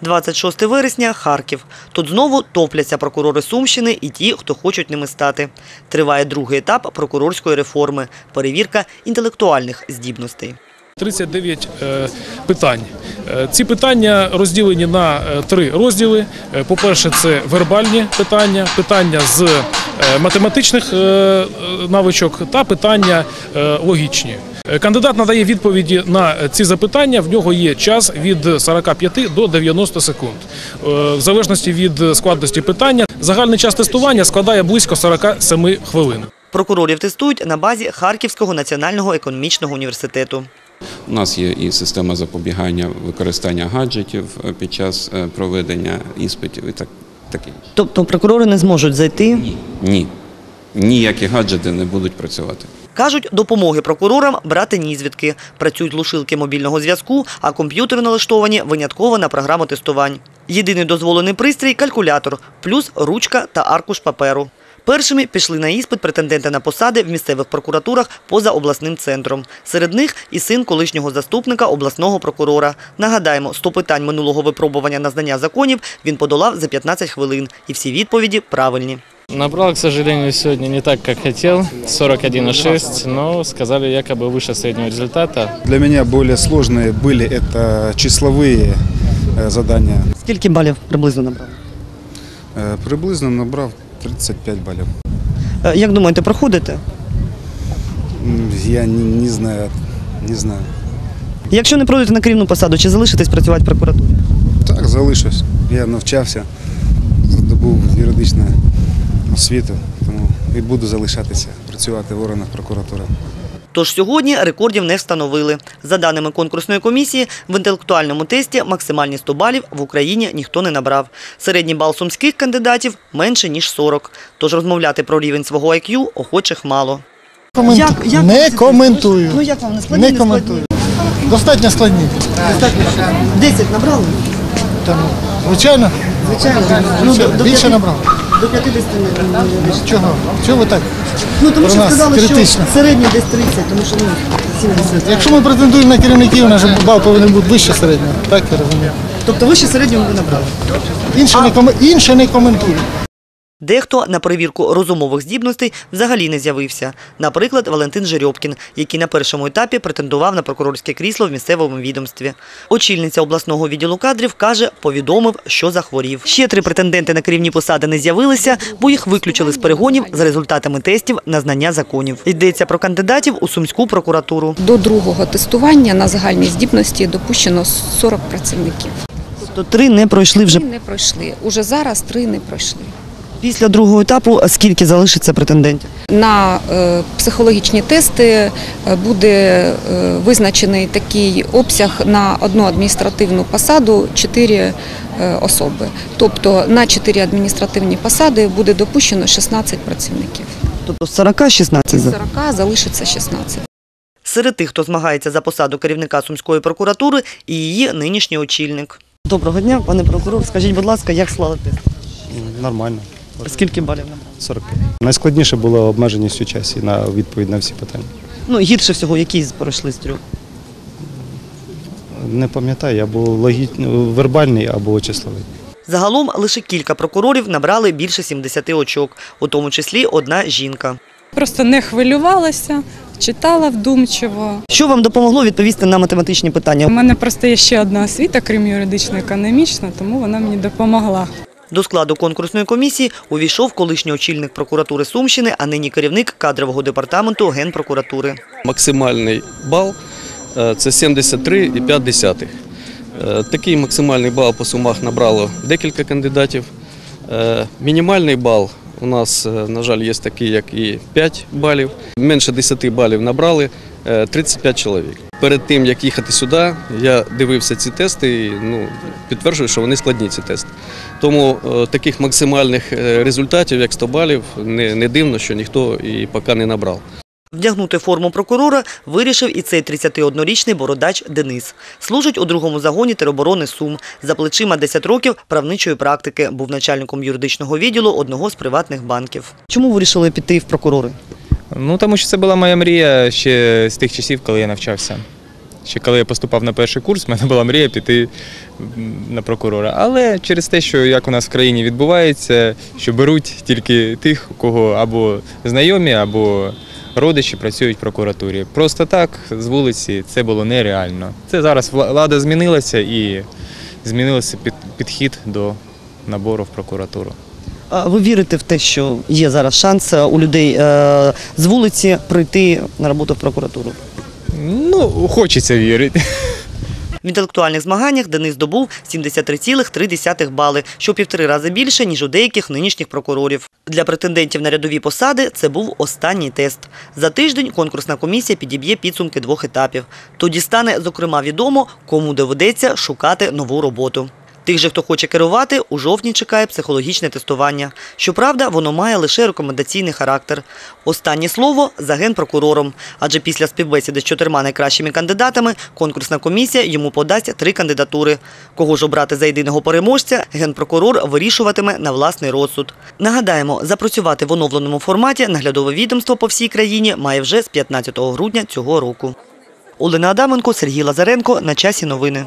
26 вересня – Харків. Тут знову топляться прокурори Сумщини і ті, хто хочуть ними стати. Триває другий етап прокурорської реформи – перевірка інтелектуальних здібностей. 39 е, питань. Е, Ці питання розділені на е, три розділи. Е, По-перше, це вербальні питання, питання з математичних е, е, навичок та питання е, логічні. Е, Кандидат надає відповіді на ці запитання. В нього є час від 45 до 90 секунд. Е, В залежності від складності питання, загальний час тестування складає близько 47 хвилин. Прокурорів тестують на базі Харківського національного економічного університету. У нас є і система запобігання використання гаджетів е, під час е, проведення іспитів і так інше. Тобто прокурори не зможуть зайти? Ні. Ніякі гаджети не будуть працювати. Кажуть, допомоги прокурорам брати ні звідки. Працюють глушилки мобільного зв'язку, а комп'ютери налаштовані винятково на програму тестувань. Єдиний дозволений пристрій – калькулятор, плюс ручка та аркуш паперу. Першими пішли на іспит претенденти на посади в місцевих прокуратурах поза обласним центром. Серед них і син колишнього заступника обласного прокурора. Нагадаємо, 100 питань минулого випробування на знання законів він подолав за 15 хвилин. І всі відповіді правильні. Набрал, к сожалению, сегодня не так, как хотел, 41,6, но сказали якобы выше среднего результата. Для меня более сложные были это числовые э, задания. Скільки балів приблизно набрав? Э, Приблизно набрав 35 балів. Е, Як думаєте, проходите? Я не, не знаю, не знаю. Якщо не пройдете на керівну посаду, чи залишитесь працювати в прокуратурі? Так, залишусь. Я навчався, здобув юридичну освіту, тому і буду залишатися, працювати в органах прокуратури. Тож сьогодні рекордів не встановили. За даними конкурсної комісії, в інтелектуальному тесті максимальні 100 балів в Україні ніхто не набрав. Середній бал сумських кандидатів менше, ніж 40. Тож розмовляти про рівень свого IQ охочих мало. Коменту- Як- як не коментую. Ну, як вам, не складні, не не коментую. Достатньо складні. 10 набрали? Тому, звичайно, Звичайно. Ну, до, більше набрав. До 50 Чого? Чого ви так? Ну, тому Про що нас сказали, критично. що середня десь 30, тому що ну, 70. Якщо ми претендуємо на керівників, наш бал повинен бути вище середнього. Так я розумію. Тобто вище середнього ви набрали. Інше не, коме- інше не коментую. Дехто на перевірку розумових здібностей взагалі не з'явився. Наприклад, Валентин Жерьобкін, який на першому етапі претендував на прокурорське крісло в місцевому відомстві. Очільниця обласного відділу кадрів каже, повідомив, що захворів. Ще три претенденти на керівні посади не з'явилися, бо їх виключили з перегонів за результатами тестів на знання законів. Йдеться про кандидатів у Сумську прокуратуру. До другого тестування на загальні здібності допущено 40 працівників. Тобто три не пройшли вже Три не пройшли. Уже зараз три не пройшли. Після другого етапу. Скільки залишиться претендентів? На е, психологічні тести е, буде е, визначений такий обсяг на одну адміністративну посаду 4 е, особи. Тобто на 4 адміністративні посади буде допущено 16 працівників. Тобто з 40-16 З 40 залишиться 16. Серед тих, хто змагається за посаду керівника Сумської прокуратури, і її нинішній очільник. Доброго дня, пане прокурор. Скажіть, будь ласка, як склали тест? Нормально. Скільки балів набрали? 45. Найскладніше було обмеженість у часі на відповідь на всі питання. Ну, гірше всього, які пройшли з трьох. Не пам'ятаю, я був логі... вербальний або числовий. Загалом лише кілька прокурорів набрали більше 70 очок, у тому числі одна жінка. Просто не хвилювалася, читала вдумчиво. Що вам допомогло відповісти на математичні питання? У мене просто є ще одна освіта, крім юридично-економічна, тому вона мені допомогла. До складу конкурсної комісії увійшов колишній очільник прокуратури Сумщини, а нині керівник кадрового департаменту Генпрокуратури. Максимальний бал е, це 73,5. Е, Такий максимальний бал по сумах набрало декілька кандидатів. Е, Мінімальний бал у нас, на жаль, є такий, як і 5 балів. Менше 10 балів набрали е, 35 чоловік. Перед тим, як їхати сюди, я дивився ці тести і ну, підтверджую, що вони складні ці тести. Тому е, таких максимальних е, результатів, як 100 балів, не, не дивно, що ніхто і поки не набрав. Вдягнути форму прокурора вирішив і цей 31-річний бородач Денис. Служить у другому загоні тероборони Сум. За плечима 10 років правничої практики. Був начальником юридичного відділу одного з приватних банків. Чому вирішили піти в прокурори? Ну тому що це була моя мрія ще з тих часів, коли я навчався. Ще коли я поступав на перший курс, в мене була мрія піти на прокурора. Але через те, що як у нас в країні відбувається, що беруть тільки тих, у кого або знайомі, або родичі працюють в прокуратурі. Просто так, з вулиці, це було нереально. Це зараз влада змінилася і змінився під, підхід до набору в прокуратуру. А Ви вірите в те, що є зараз шанс е, у людей е, з вулиці прийти на роботу в прокуратуру? Ну, хочеться вірити. В інтелектуальних змаганнях Денис добув 73,3 бали, що півтори рази більше, ніж у деяких нинішніх прокурорів. Для претендентів на рядові посади це був останній тест. За тиждень конкурсна комісія підіб'є підсумки двох етапів. Тоді стане, зокрема, відомо, кому доведеться шукати нову роботу. Тих же, хто хоче керувати, у жовтні чекає психологічне тестування. Щоправда, воно має лише рекомендаційний характер. Останнє слово за генпрокурором, адже після співбесіди з чотирма найкращими кандидатами конкурсна комісія йому подасть три кандидатури. Кого ж обрати за єдиного переможця, генпрокурор вирішуватиме на власний розсуд. Нагадаємо, запрацювати в оновленому форматі наглядове відомство по всій країні має вже з 15 грудня цього року. Олена Адаменко, Сергій Лазаренко. На часі новини.